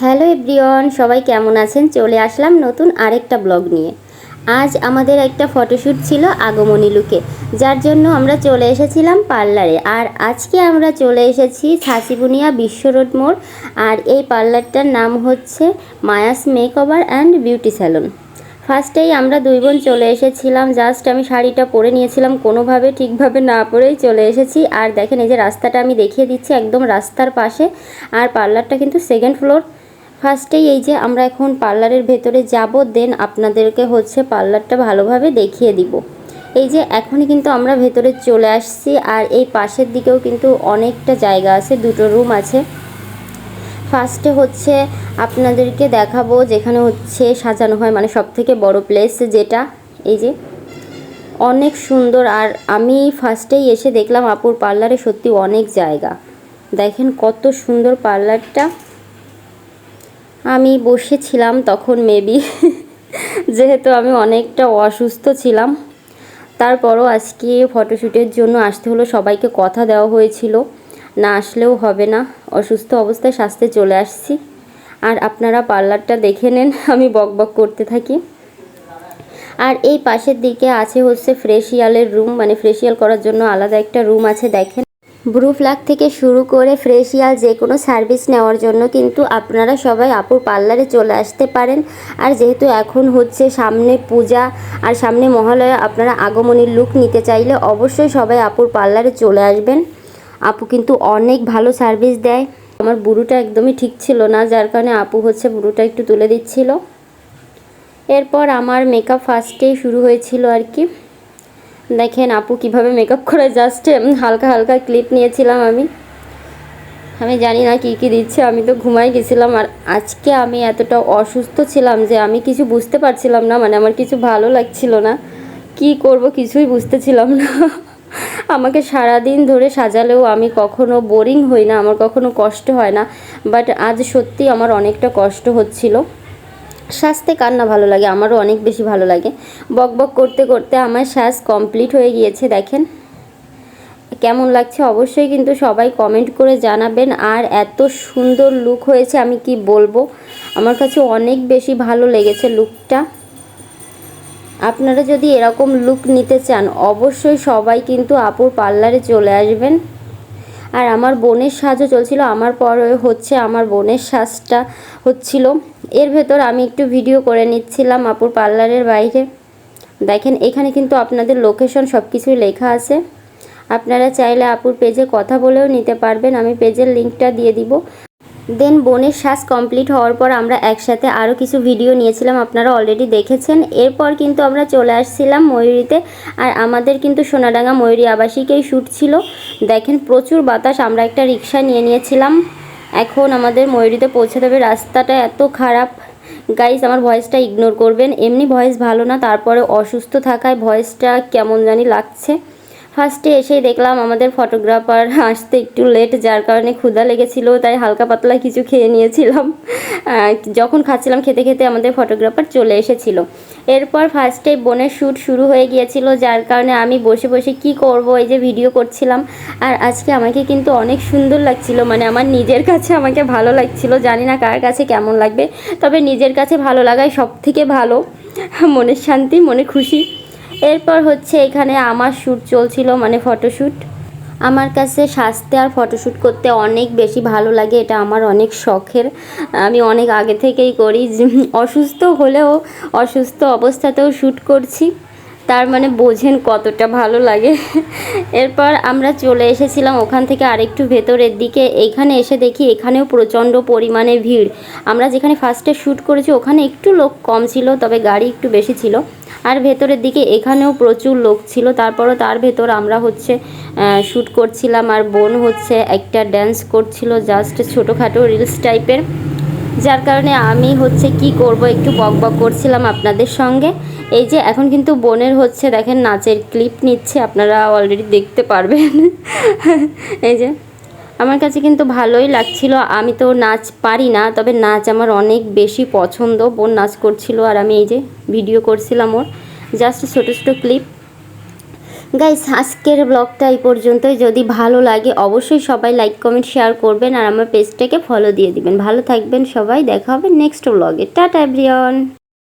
Hello everyone, সবাই কেমন আছেন? চলে আসলাম নতুন আরেকটা ব্লগ নিয়ে। আজ আমাদের একটা ফটোশ্যুট ছিল আগমনী লুকে, যার জন্য আমরা চলে এসেছিলাম পার্লারে। আর আজকে আমরা চলে এসেছি ছাসিবুনিয়া বিশ্ব রোড মোড়, আর এই পার্লারটার নাম হচ্ছে Maya's makeover and beauty salon. ফার্স্টেই আমরা দুই বোন চলে এসেছিলাম, জাস্ট আমি শাড়িটা পরে নিয়েছিলাম, কোনোভাবে ঠিকভাবে না পরেই চলে এসেছি। আর দেখেন এই যে রাস্তাটা আমি দেখিয়ে দিচ্ছি, একদম রাস্তার পাশে। আর পার্লারটা কিন্তু সেকেন্ড ফ্লোর। ফার্স্টেই এই যে আমরা এখন পার্লারের ভেতরে যাব, দেন আপনাদেরকে হচ্ছে পার্লারটা ভালোভাবে দেখিয়ে দিব। এই যে এখনই কিন্তু আমরা ভেতরে চলে আসছি, আর এই পাশের দিকেও কিন্তু অনেকটা জায়গা আছে, দুটো রুম আছে। ফার্স্টে হচ্ছে আপনাদেরকে দেখাবো যেখানে হচ্ছে সাজানো হয় মানে সব থেকে বড় প্লেস যেটা। এই যে অনেক সুন্দর, আর আমি ফার্স্টেই এসে দেখলাম আপুর পার্লারে সত্যি অনেক জায়গা। দেখেন কত সুন্দর পার্লারটা। আমি বসেছিলাম তখন মেবি যেহেতু আমি অনেকটা অসুস্থ ছিলাম। তারপরও আজকে ফটোশ্যুটের জন্য আসতে হলো, সবাইকে কথা দেওয়া হয়েছিল। না আসলেও হবে না, অসুস্থ অবস্থায় স্বাস্থ্যে চলে আসছি। আর আপনারা পার্লারটা দেখে নেন, আমি বক বক করতে থাকি। আর এই পাশের দিকে আছে হচ্ছে ফ্রেশিয়ালের রুম মানে ফ্রেশিয়াল করার জন্য আলাদা একটা রুম আছে, দেখেন। ব্রু ফ্ল্যাগ থেকে শুরু করে ফ্রেশিয়াল যে কোনো সার্ভিস নেওয়ার জন্য কিন্তু আপনারা সবাই আপুর পার্লারে চলে আসতে পারেন। আর যেহেতু এখন হচ্ছে সামনে পূজা আর সামনে মহালয়া, আপনারা আগমনীর লুক নিতে চাইলে অবশ্যই সবাই আপুর পার্লারে চলে আসবেন। আপু কিন্তু অনেক ভালো সার্ভিস দেয়। আমার বুড়োটা একদমই ঠিক ছিল না, যার কারণে আপু হচ্ছে বুড়োটা একটু তুলে দিচ্ছিল। এরপর আমার মেকআপ ফার্স্টেই শুরু হয়েছিল আর কি। দেখেন আপু কীভাবে মেকআপ করে জাস্ট হালকা হালকা ক্লিপ নিয়েছিলাম আমি। আমি জানি না কি কি দিচ্ছে, আমি তো ঘুমাই গেছিলাম আর আজকে আমি এতটা অসুস্থ ছিলাম যে আমি কিছু বুঝতে পারছিলাম না মানে আমার কিছু ভালো লাগছিল না। কি করব কিছুই বুঝতেছিলাম না। আমাকে সারাদিন ধরে সাজালেও আমি কখনো বোরিং হই না, আমার কখনো কষ্ট হয় না বাট আজ সত্যি আমার অনেকটা কষ্ট হচ্ছিল। শ্বাসতে কার না ভালো লাগে? আমারও অনেক বেশি ভালো লাগে। বক বক করতে করতে আমার শ্বাস কমপ্লিট হয়ে গিয়েছে, দেখেন। কেমন লাগছে? অবশ্যই কিন্তু সবাই কমেন্ট করে জানাবেন। আর এত সুন্দর লুক হয়েছে, আমি কি বলব? আমার কাছে অনেক বেশি ভালো লেগেছে লুকটা আপনারা যদি এরকম লুক নিতে চান, অবশ্যই সবাই কিন্তু আপুর পার্লারে চলে আসবেন। আর আমার বোনের সাজও চলছিল, আমার পরে হচ্ছে আমার বোনের সাজটা হচ্ছিল। এর ভেতর আমি একটু ভিডিও করে নিচ্ছিলাম আপুর পার্লারের বাইরে। দেখেন, এখানে কিন্তু আপনাদের লোকেশন সব কিছুই লেখা আছে। আপনারা চাইলে আপুর পেজে কথা বলেও নিতে পারবেন, আমি পেজের লিঙ্কটা দিয়ে দিব। দেন বোনের শ্বাস কমপ্লিট হওয়ার পর আমরা একসাথে আরও কিছু ভিডিও নিয়েছিলাম, আপনারা অলরেডি দেখেছেন। এরপর কিন্তু আমরা চলে আসছিলাম ময়ূরীতে, আর আমাদের কিন্তু সোনাডাঙ্গা ময়ূরী আবাসিকেই শ্যুট ছিল। দেখেন, প্রচুর বাতাস। আমরা একটা রিক্সা নিয়ে নিয়েছিলাম। এখন আমাদের ময়ূরীতে পৌঁছে দেবে। রাস্তাটা এত খারাপ। গাইস আমার ভয়েসটা ইগনোর করবেন। এমনি ভয়েস ভালো না, তারপরে অসুস্থ থাকায় ভয়েসটা কেমন জানি লাগছে। ফার্স্টে এসেই দেখলাম আমাদের ফটোগ্রাফার আসতে একটু লেট যার কারণে ক্ষুধা লেগেছিল, তাই হালকা পাতলা কিছু খেয়ে নিয়েছিলাম। যখন খাচ্ছিলাম, খেতে খেতে আমাদের ফটোগ্রাফার চলে এসেছিল। এরপর ফার্স্টে বোনের শ্যুট শুরু হয়ে গিয়েছিল, যার কারণে আমি বসে বসে কি করব, এই যে ভিডিও করছিলাম। আর আজকে আমাকে কিন্তু অনেক সুন্দর লাগছিল মানে আমার নিজের কাছে আমাকে ভালো লাগছিল, জানি না কার কাছে কেমন লাগবে, তবে নিজের কাছে ভালো লাগাই সব থেকে ভালো, মনের শান্তি মনে খুশি। এরপর হচ্ছে এখানে আমার শ্যুট চলছিল মানে ফটোশ্যুট আমার কাছে সাজতে আর ফটোশ্যুট করতে অনেক বেশি ভালো লাগে, এটা আমার অনেক শখের। আমি অনেক আগে থেকেই করি অসুস্থ হলেও, অসুস্থ অবস্থাতেও শ্যুট করছি। তার মানে বোঝেন কতটা ভালো লাগে। এরপর আমরা চলে এসেছিলাম ওখান থেকে আরেকটু ভেতরের দিকে। এখানে এসে দেখি এখানেও প্রচণ্ড পরিমাণে ভিড়। আমরা যেখানে ফার্স্টে শ্যুট করেছি, ওখানে একটু লোক কম ছিল, তবে গাড়ি একটু বেশি ছিল। আর ভেতরের দিকে এখানেও প্রচুর লোক ছিল। তারপরও তার ভেতর আমরা হচ্ছে শ্যুট করছিলাম আর বোন হচ্ছে একটা ড্যান্স করছিল জাস্ট ছোটোখাটো রিলস টাইপের যার কারণে আমি হচ্ছে কি করব, একটু বক বক করছিলাম আপনাদের সঙ্গে। এই যে এখন কিন্তু বোনের হচ্ছে দেখেন নাচের ক্লিপ নিচ্ছে, আপনারা অলরেডি দেখতে পারবেন। এই যে আমার কাছে কিন্তু ভালোই লাগছিল। আমি তো নাচ পারি না, তবে নাচ আমার অনেক বেশি পছন্দ। বোন নাচ করছিল আর আমি এই যে ভিডিও করছিলাম ওর। জাস্ট ছোটো ছোটো ক্লিপ গাইস আজকের ব্লগটা এই পর্যন্তই। যদি ভালো লাগে, অবশ্যই সবাই লাইক কমেন্ট শেয়ার করবেন আর আমার পেজটাকে ফলো দিয়ে দিবেন। ভালো থাকবেন সবাই। দেখা হবে নেক্সট ব্লগে টাটা এভরিওয়ান